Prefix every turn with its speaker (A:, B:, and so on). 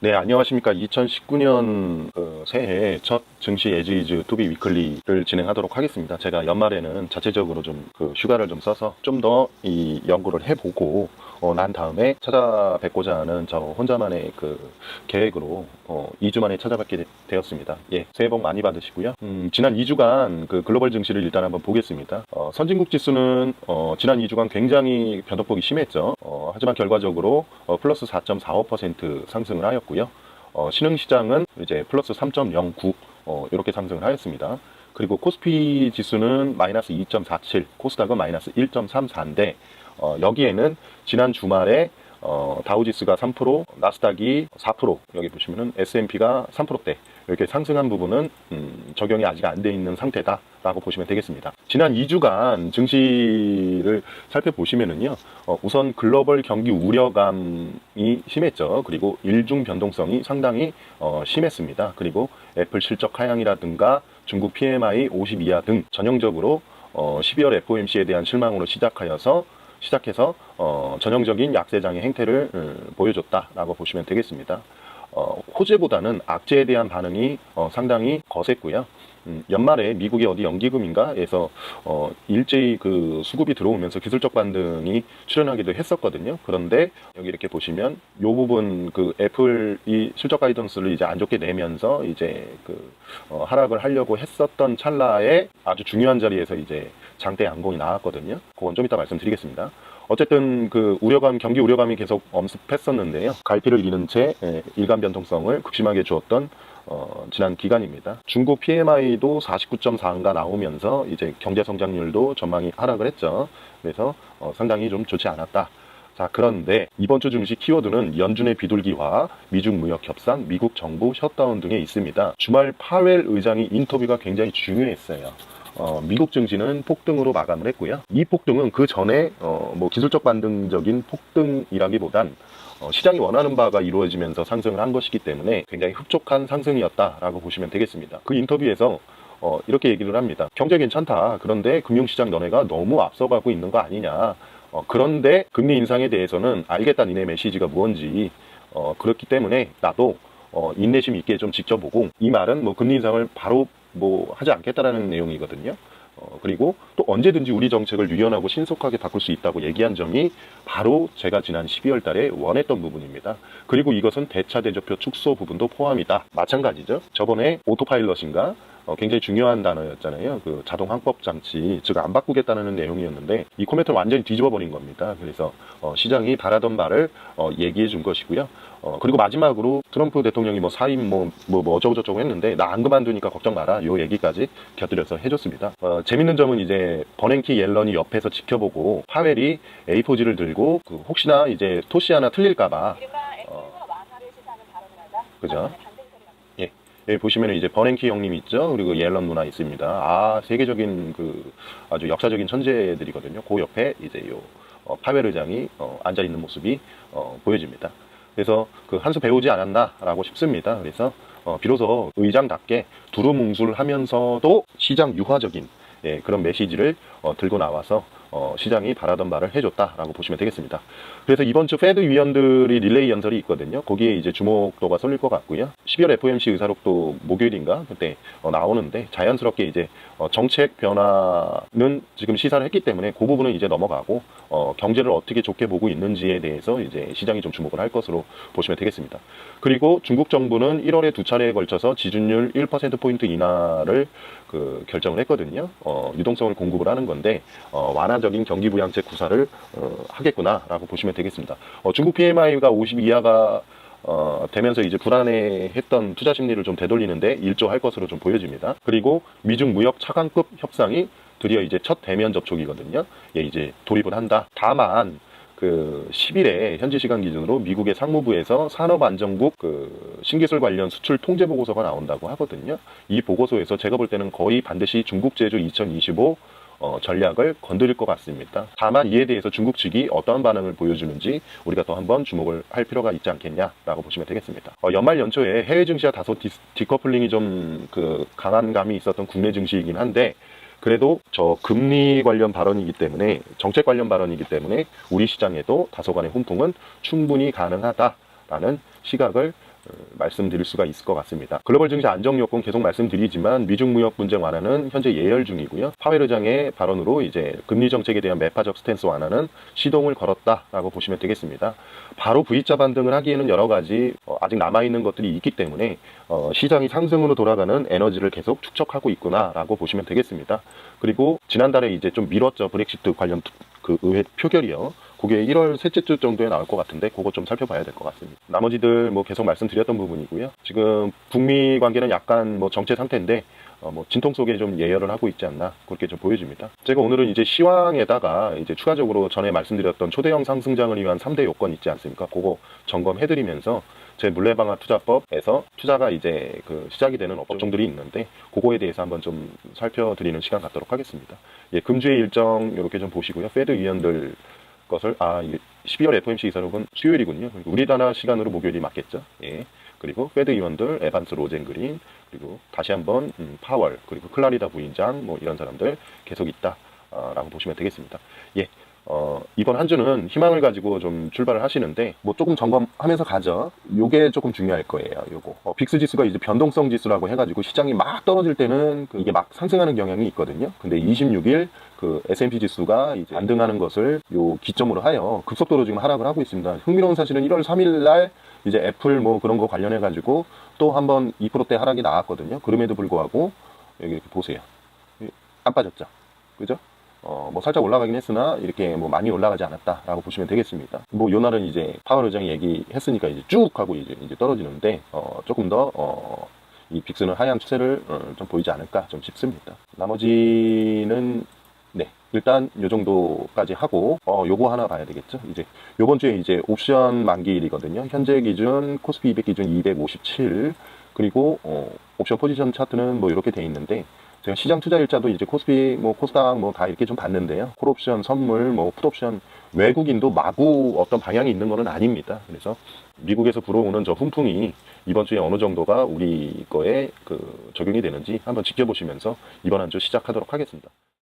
A: 네, 안녕하십니까. 2019년 그 새해 첫 증시 에즈이즈 투비 위클리를 진행하도록 하겠습니다. 제가 연말에는 자체적으로 좀 그 휴가를 좀 써서 좀 더 이 연구를 해보고 어, 난 다음에 찾아뵙고자 하는 저 혼자만의 그 계획으로 어, 2주 만에 찾아뵙게 되, 되었습니다. 예, 새해 복 많이 받으시고요. 음, 지난 2주간 그 글로벌 증시를 일단 한번 보겠습니다. 어, 선진국 지수는 어, 지난 2주간 굉장히 변동폭이 심했죠. 어, 하지만 결과적으로 어, 플러스 4.45% 상승을 하였고요. 어, 신흥시장은 이제 플러스 3.09 어, 이렇게 상승을 하였습니다. 그리고 코스피 지수는 마이너스 2.47, 코스닥은 마이너스 1.34인데 어, 여기에는 지난 주말에 어, 다우지수가 3%, 나스닥이 4%, 여기 보시면은 S&P가 3%대 이렇게 상승한 부분은 음, 적용이 아직 안 돼 있는 상태다 라고 보시면 되겠습니다. 지난 2주간 증시를 살펴보시면은요, 어, 우선 글로벌 경기 우려감이 심했죠. 그리고 일중 변동성이 상당히 어, 심했습니다. 그리고 애플 실적 하향이라든가 중국 PMI 50 이하 등 전형적으로 어, 12월 FOMC에 대한 실망으로 시작하여서 시작해서 어, 전형적인 약세장의 행태를 음, 보여줬다라고 보시면 되겠습니다. 어, 호재보다는 악재에 대한 반응이 어, 상당히 거셌고요. 음, 연말에 미국의 어디 연기금인가에서 어, 일제히 그 수급이 들어오면서 기술적 반등이 출현하기도 했었거든요. 그런데 여기 이렇게 보시면 이 부분 그 애플이 실적 가이던스를 이제 안 좋게 내면서 이제 그 어, 하락을 하려고 했었던 찰나에 아주 중요한 자리에서 이제 장대 양봉이 나왔거든요. 그건 좀 이따 말씀드리겠습니다. 어쨌든 그 우려감, 경기 우려감이 계속 엄습했었는데요. 갈피를 잃은 채 예, 일간 변동성을 극심하게 주었던 어, 지난 기간입니다. 중국 PMI도 49.4가 나오면서 이제 경제 성장률도 전망이 하락을 했죠. 그래서 어, 상당히 좀 좋지 않았다. 자, 그런데 이번 주 증시 키워드는 연준의 비둘기와 미중 무역 협상, 미국 정부 셧다운 등에 있습니다. 주말 파웰 의장이 인터뷰가 굉장히 중요했어요. 어, 미국 증시는 폭등으로 마감을 했고요. 이 폭등은 그 전에 어, 뭐 기술적 반등적인 폭등이라기보단 어, 시장이 원하는 바가 이루어지면서 상승을 한 것이기 때문에 굉장히 흡족한 상승이었다라고 보시면 되겠습니다. 그 인터뷰에서 어, 이렇게 얘기를 합니다. 경제 괜찮다. 그런데 금융시장 너네가 너무 앞서가고 있는 거 아니냐. 어, 그런데 금리 인상에 대해서는 알겠다 니네 메시지가 뭔지 어, 그렇기 때문에 나도 어, 인내심 있게 좀 지켜보고 이 말은 뭐 금리 인상을 바로 뭐 하지 않겠다라는 내용이거든요. 어, 그리고 또 언제든지 우리 정책을 유연하고 신속하게 바꿀 수 있다고 얘기한 점이 바로 제가 지난 12월 달에 원했던 부분입니다. 그리고 이것은 대차 대조표 축소 부분도 포함이다. 마찬가지죠. 저번에 오토파일럿인가 어, 굉장히 중요한 단어였잖아요. 그 자동 항법 장치, 즉 안 바꾸겠다는 내용이었는데 이 코멘트를 완전히 뒤집어 버린 겁니다. 그래서 어, 시장이 바라던 바를 어, 얘기해 준 것이고요. 어, 그리고 마지막으로 트럼프 대통령이 뭐 사임 뭐, 뭐, 뭐 어쩌고저쩌고 했는데 나 안 그만두니까 걱정 마라. 요 얘기까지 곁들여서 해줬습니다. 어, 재밌는 점은 이제 버냉키 옐런이 옆에서 지켜보고 파웰이 A4지를 들고 그 혹시나 이제 토시 하나 틀릴까봐
B: 하자
A: 그죠? 여기 보시면 이제 버냉키 형님 있죠. 그리고 옐런 누나 있습니다. 아 세계적인 그 아주 역사적인 천재들이거든요. 그 옆에 이제 요 어, 파웰 의장이 어, 앉아 있는 모습이 어, 보여집니다. 그래서 그 한수 배우지 않았나라고 싶습니다. 그래서 어, 비로소 의장답게 두루뭉술하면서도 시장 유화적인 예, 그런 메시지를 어, 들고 나와서 어, 시장이 바라던 바를 해줬다라고 보시면 되겠습니다. 그래서 이번 주 페드 위원들이 릴레이 연설이 있거든요. 거기에 이제 주목도가 쏠릴 것 같고요. 12월 FOMC 의사록도 목요일인가 그때 어, 나오는데 자연스럽게 이제 어, 정책 변화는 지금 시사를 했기 때문에 그 부분은 이제 넘어가고 어, 경제를 어떻게 좋게 보고 있는지에 대해서 이제 시장이 좀 주목을 할 것으로 보시면 되겠습니다. 그리고 중국 정부는 1월에 두 차례에 걸쳐서 지준율 1%포인트 인하를 그 결정을 했거든요. 어, 유동성을 공급을 하는 건데 어, 완화적인 경기 부양책 구사를 어, 하겠구나라고 보시면 되겠습니다. 어, 중국 PMI가 50 이하가 어, 되면서 이제 불안해했던 투자 심리를 좀 되돌리는데 일조할 것으로 좀 보여집니다. 그리고 미중 무역 차관급 협상이 드디어 이제 첫 대면 접촉이거든요. 예, 이제 돌입을 한다. 다만 그 10일에 현지 시간 기준으로 미국의 상무부에서 산업안전국 그 신기술 관련 수출 통제 보고서가 나온다고 하거든요. 이 보고서에서 제가 볼 때는 거의 반드시 중국 제조 2025 어, 전략을 건드릴 것 같습니다. 다만 이에 대해서 중국 측이 어떠한 반응을 보여주는지 우리가 또 한번 주목을 할 필요가 있지 않겠냐라고 보시면 되겠습니다. 어, 연말 연초에 해외 증시와 다소 디, 디커플링이 좀 그 강한 감이 있었던 국내 증시이긴 한데 그래도 저 금리 관련 발언이기 때문에 정책 관련 발언이기 때문에 우리 시장에도 다소간의 훈풍은 충분히 가능하다라는 시각을 어, 말씀드릴 수가 있을 것 같습니다. 글로벌 증시 안정 요건 계속 말씀드리지만 미중 무역 분쟁 완화는 현재 예열 중이고요. 파웰 의장의 발언으로 이제 금리 정책에 대한 매파적 스탠스 완화는 시동을 걸었다라고 보시면 되겠습니다. 바로 V자 반등을 하기에는 여러 가지 어, 아직 남아 있는 것들이 있기 때문에 어, 시장이 상승으로 돌아가는 에너지를 계속 축적하고 있구나라고 보시면 되겠습니다. 그리고 지난달에 이제 좀 미뤘죠 브렉시트 관련 투- 그 의회 표결이요. 그게 1월 셋째 주 정도에 나올 것 같은데 그거 좀 살펴봐야 될 것 같습니다. 나머지들 뭐 계속 말씀드렸던 부분이고요. 지금 북미 관계는 약간 뭐 정체 상태인데 어, 뭐 진통 속에 좀 예열을 하고 있지 않나 그렇게 좀 보여집니다. 제가 오늘은 이제 시황에다가 이제 추가적으로 전에 말씀드렸던 초대형 상승장을 위한 3대 요건 있지 않습니까? 그거 점검해드리면서 제 물레방아 투자법에서 투자가 이제 그 시작이 되는 업종들이 있는데 그거에 대해서 한번 좀 살펴드리는 시간 갖도록 하겠습니다. 예, 금주의 일정 이렇게 좀 보시고요. 페드 위원들 것을 아 이게 12월 FOMC 이사록은 수요일이군요. 그리고 우리나라 시간으로 목요일이 맞겠죠. 예. 그리고 페드 위원들 에반스 로젠그린 그리고 다시 한번 음, 파월 그리고 클라리다 부인장 뭐 이런 사람들 계속 있다라고 보시면 되겠습니다. 예. 어, 이번 한 주는 희망을 가지고 좀 출발을 하시는데, 뭐 조금 점검하면서 가죠. 요게 조금 중요할 거예요, 요거. 어, 빅스 지수가 이제 변동성 지수라고 해가지고 시장이 막 떨어질 때는 그 이게 막 상승하는 경향이 있거든요. 근데 26일 그 S&P 지수가 이제 안등하는 것을 요 기점으로 하여 급속도로 지금 하락을 하고 있습니다. 흥미로운 사실은 1월 3일 날 이제 애플 뭐 그런 거 관련해 가지고 또 한번 2%대 하락이 나왔거든요. 그럼에도 불구하고 여기 이렇게 보세요. 안 빠졌죠. 그죠? 어, 뭐 살짝 올라가긴 했으나 이렇게 뭐 많이 올라가지 않았다라고 보시면 되겠습니다. 뭐 요날은 이제 파월 의장이 얘기했으니까 이제 쭉 하고 이제 이제 떨어지는데 어, 조금 더 어, 이 빅스는 하향 추세를 어, 좀 보이지 않을까 좀 싶습니다. 나머지는 네 일단 요 정도까지 하고 어 요거 하나 봐야 되겠죠. 이제 요번 주에 이제 옵션 만기일이거든요. 현재 기준 코스피 200 기준 257 그리고 어, 옵션 포지션 차트는 뭐 이렇게 돼 있는데 제가 시장 투자 일자도 이제 코스피, 뭐 코스닥 뭐 다 이렇게 좀 봤는데요. 콜옵션, 선물, 뭐 풋옵션 외국인도 마구 어떤 방향이 있는 것은 아닙니다. 그래서 미국에서 불어오는 저 훈풍이 이번 주에 어느 정도가 우리 거에 그 적용이 되는지 한번 지켜보시면서 이번 한 주 시작하도록 하겠습니다.